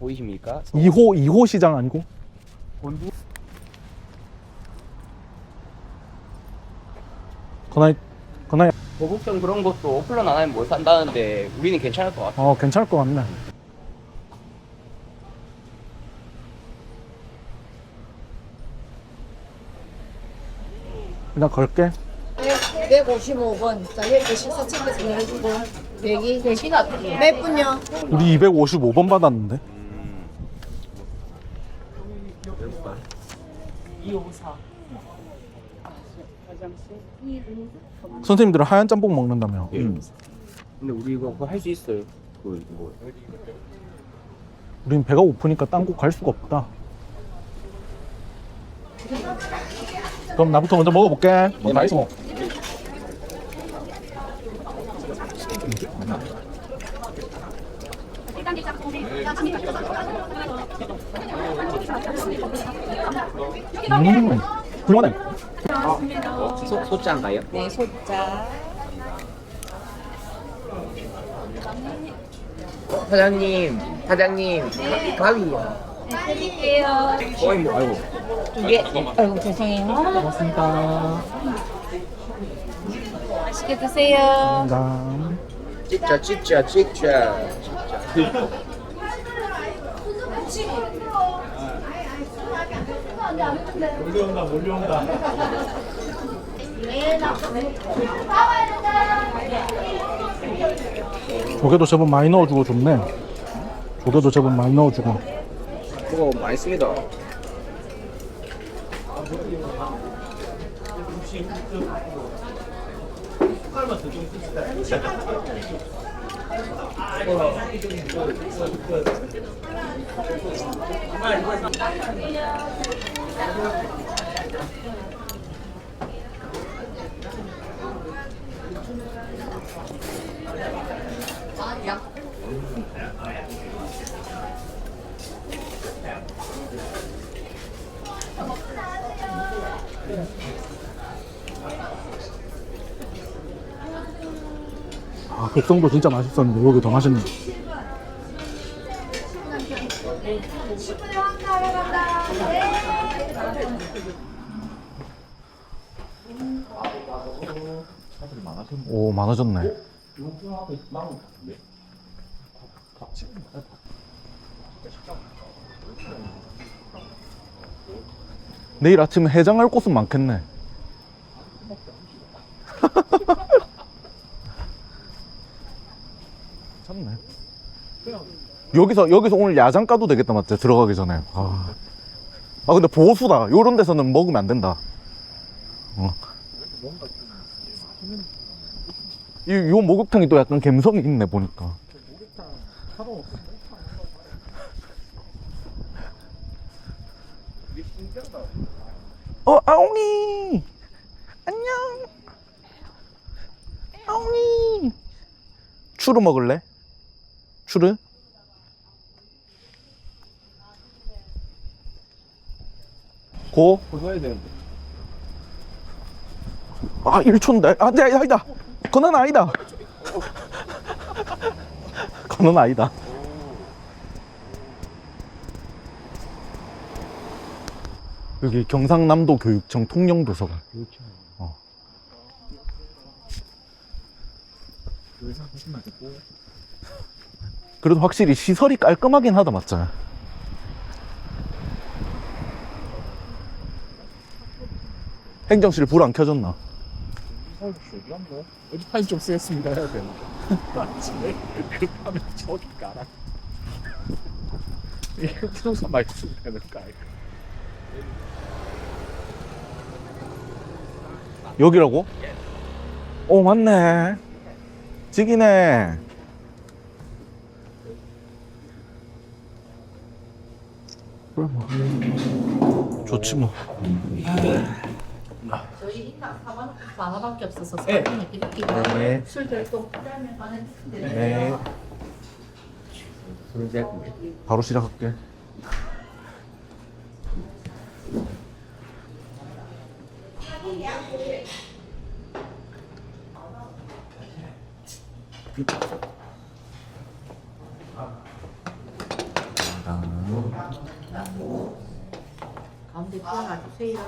보이십니까? 2호 2호 시장 아니고? 본부 그날 그날 거북선 그런 것도 오플런 안 하면 못 산다는데 우리는 괜찮을 것 같아. 어 괜찮을 것 같네. 그냥 걸게. 155번. 자, 여기 식사 챙겨서 해주고. 대기. 대기 어떻게? 몇 분요? 우리 255번 받았는데. 254. 선생님들은 하얀 짬뽕 먹는다며. 근데 우리 이거 할 수 있어요. 그 뭐. 우린 배가 고프니까 딴 곳 갈 수가 없다. 그럼 나부터 먼저 먹어볼게. 뭐다 있어. 음, 훌륭하네. 소 소자인가요? 네, 소자. 사장님, 사장님, 가위요. 드릴게요. 어이 뭐 아이고. 두 개. 아이고, 죄송해요. 고맙습니다. 맛있게 드세요. 감사합니다. 찍자, 찍자, 찍자. 조개도 제법 많이 넣어주고 좋네. 조개도 제법 많이 넣어주고. 그거 맛있습니다. 아, 哦 백성도 진짜 맛있었는데 여기 더 맛있네. 오 많아졌네. 내일 아침에 해장할 곳은 많겠네. 여기서 여기서 오늘 야장 까도 되겠다 맞지? 들어가기 전에. 아, 아 근데 보수다. 요런 데서는 먹으면 안 된다. 어. 이, 요 목욕탕이 또 약간 감성이 있네 보니까. 어 아옹이 안녕 아옹이 추루 먹을래? 추루? 고? 그거 해야 되는데. 아 1초인데 아 네, 아니다 그건 아니다 그건 아니다 여기 경상남도 교육청 통영도서관 그렇죠. 어. 그래도 확실히 시설이 깔끔하긴 하다 맞죠? 행정실 불 안 켜졌나? 이건 뭐 에디파인 좀 쓰겠습니다 해야 되는데. 아침에 급하면 저기 가라. 이거 부동산 많이 쓰면 되는 거 아닐까? 여기라고? 오 맞네 지기네 좋지 뭐 4만 원 하나밖에 없어서 네. 4만 원 드릴게요. 네. 술 별도 그다음에 많은 네내 바로 시작할게 가운데 들어가주세요.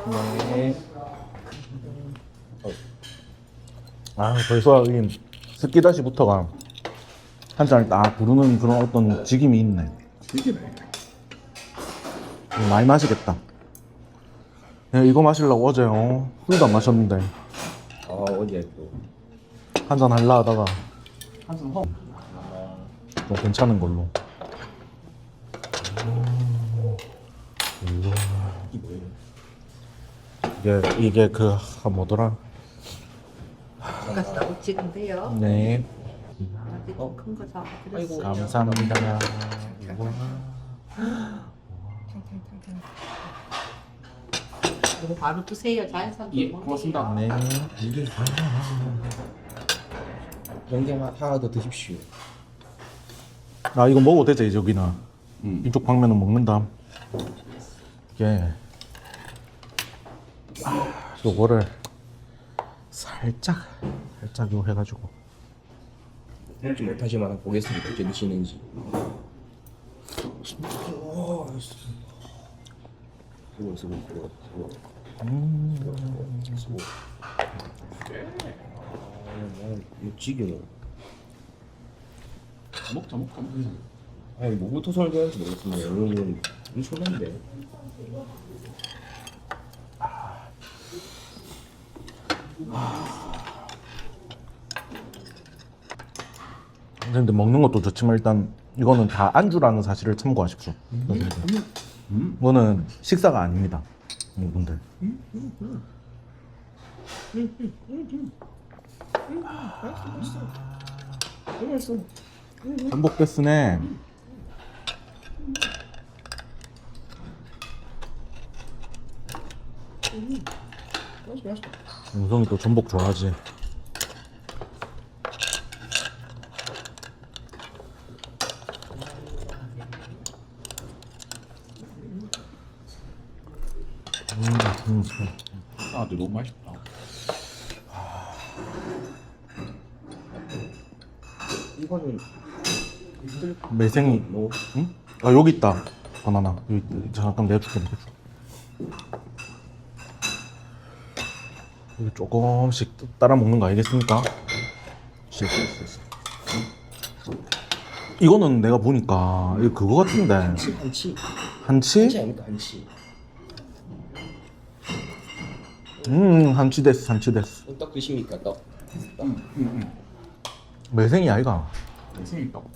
네. 아 벌써 이 스키다시부터가 한 잔을 딱 부르는 그런 어떤 직임이 있네. 튀기네. 이거 많이 마시겠다. 내가 이거 마시려고 어제 어, 술도 안 마셨는데 아 어제 또 한 잔 할라 하다가 한숨 허. 좀 괜찮은 걸로. 이게 이게 그 아, 뭐더라? 가스하고 지금 돼요. 네. 큰거 잡아드렸어요. 감사합니다. 이거 바로 드세요. 자연산 예, 고맙습니다. 네. 이게 영장 하나 더 드십시오. 아 이거 먹어도 되지 여기는. 음. 이쪽 방면은 먹는다. 이게 아, 요거를 살짝 살짝 요 해가지고. 먹지 못하지만 보겠습니다. 어째 드시는지. 수고 수고 수고 수고. 수고 수고. 아, 육지기는 먹자 먹자 먹자. 아니 뭐부터 설계할지 모르겠습니다. 여러분 엄청난데. 근데 먹는 것도 좋지만 일단 이거는 다 안주라는 사실을 참고하십시오. 이거는 식사가 아닙니다. 여러분들. 전복 베스네. 윤성이 또 전복 좋아하지. 음, 아, 근데 너무 맛있다. 이거는 매생이. 뭐 응? 아 여기 있다. 바나나. 여기 있- 잠깐 내줄게 내줄게. 이거 조금씩 따라 먹는 거 씨. 이거는 내가 보니까 이거 그거 같은데 한치 한치 한치 한치? 아닙니까 한치. 음 한치 데스 한치 데스 떡 드십니까 떡? 떡. 응, 응. 매생이 아이가 생일 떡.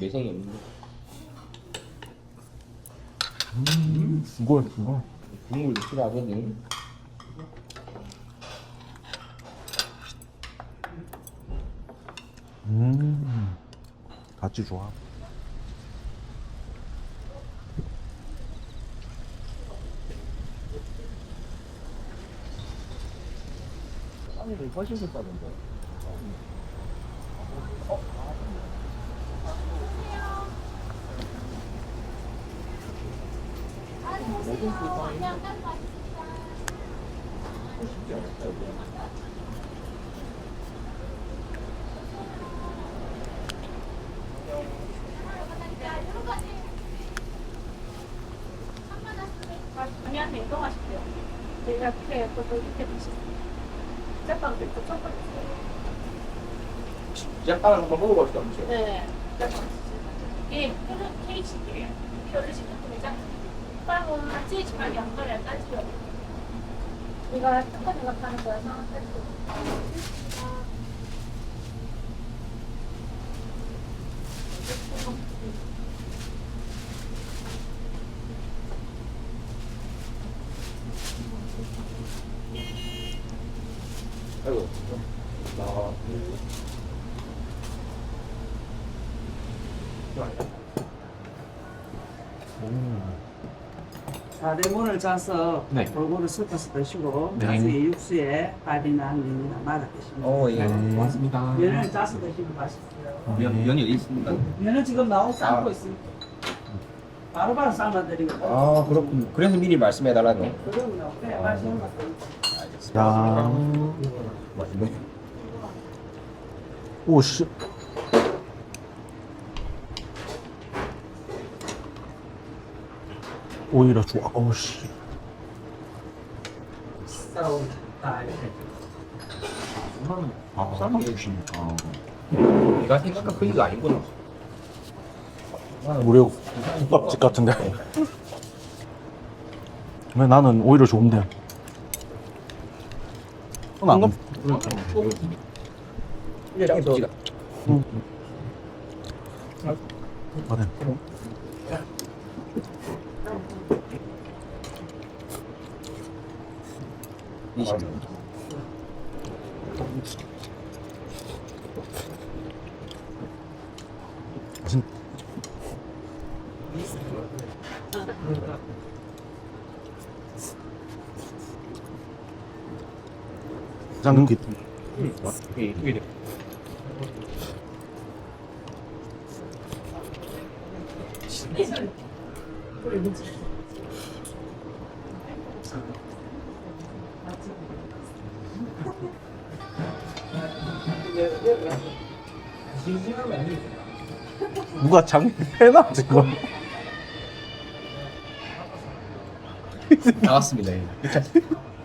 매생이 없는데. 이거 이거 국물도 필요하거든. 음 같이 좋아. 빵이 훨씬 좋다던데. 그냥 냉동하실게요. 이렇게 그거 이렇게 드시세요. 짬빵도 있고 짬빵 있어 요. 짬빵을 한번 먹어봅시다. 그죠? 네, 짬빵 있어요. 이게 표를 케이크예요. 표를 시켰 습니다 빵은 치즈 말이 안 걸려요. 따지요. 이거 똑같은 거 파는 거여서 따지요. 아이고. 나 자, 레몬을 짜서 네. 골고루 섞어서 드시고 네. 나중에 육수에 밥이나 면이나 말아 드시면 돼요. 어 예. 고맙습니다. 면을 짜서 드시면 맛있어요. 면 면이 어디 있습니까? 면은 지금 나오고 삶고 있습니다. 바로바로 삶아드리거든요. 아 그렇군. 그래서 미리 말씀해 달라는. 그럼요. 그래, 맛있는 것 같아요. 야, 맛있네. 오 씨. 오히려 좋아. 어우씨. 싸우다 이렇게. 아, 삶아 주시니까. 네가 생각한 크기가 아니구나. 우리 국밥집 같은데. 왜 나는 오히려 좋은데. 그건 안 이게 양지가. 응. 아, 네. 20년. 장기 음. 음. 음. 누가 장패나 지금 나갔습니다. 예.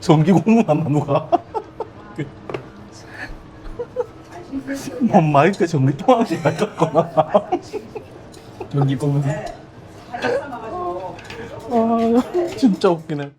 전기 고문하나 누가 뭐 마이크 전기 통화기 바꿨거나 전기 공무. 아 진짜 웃기네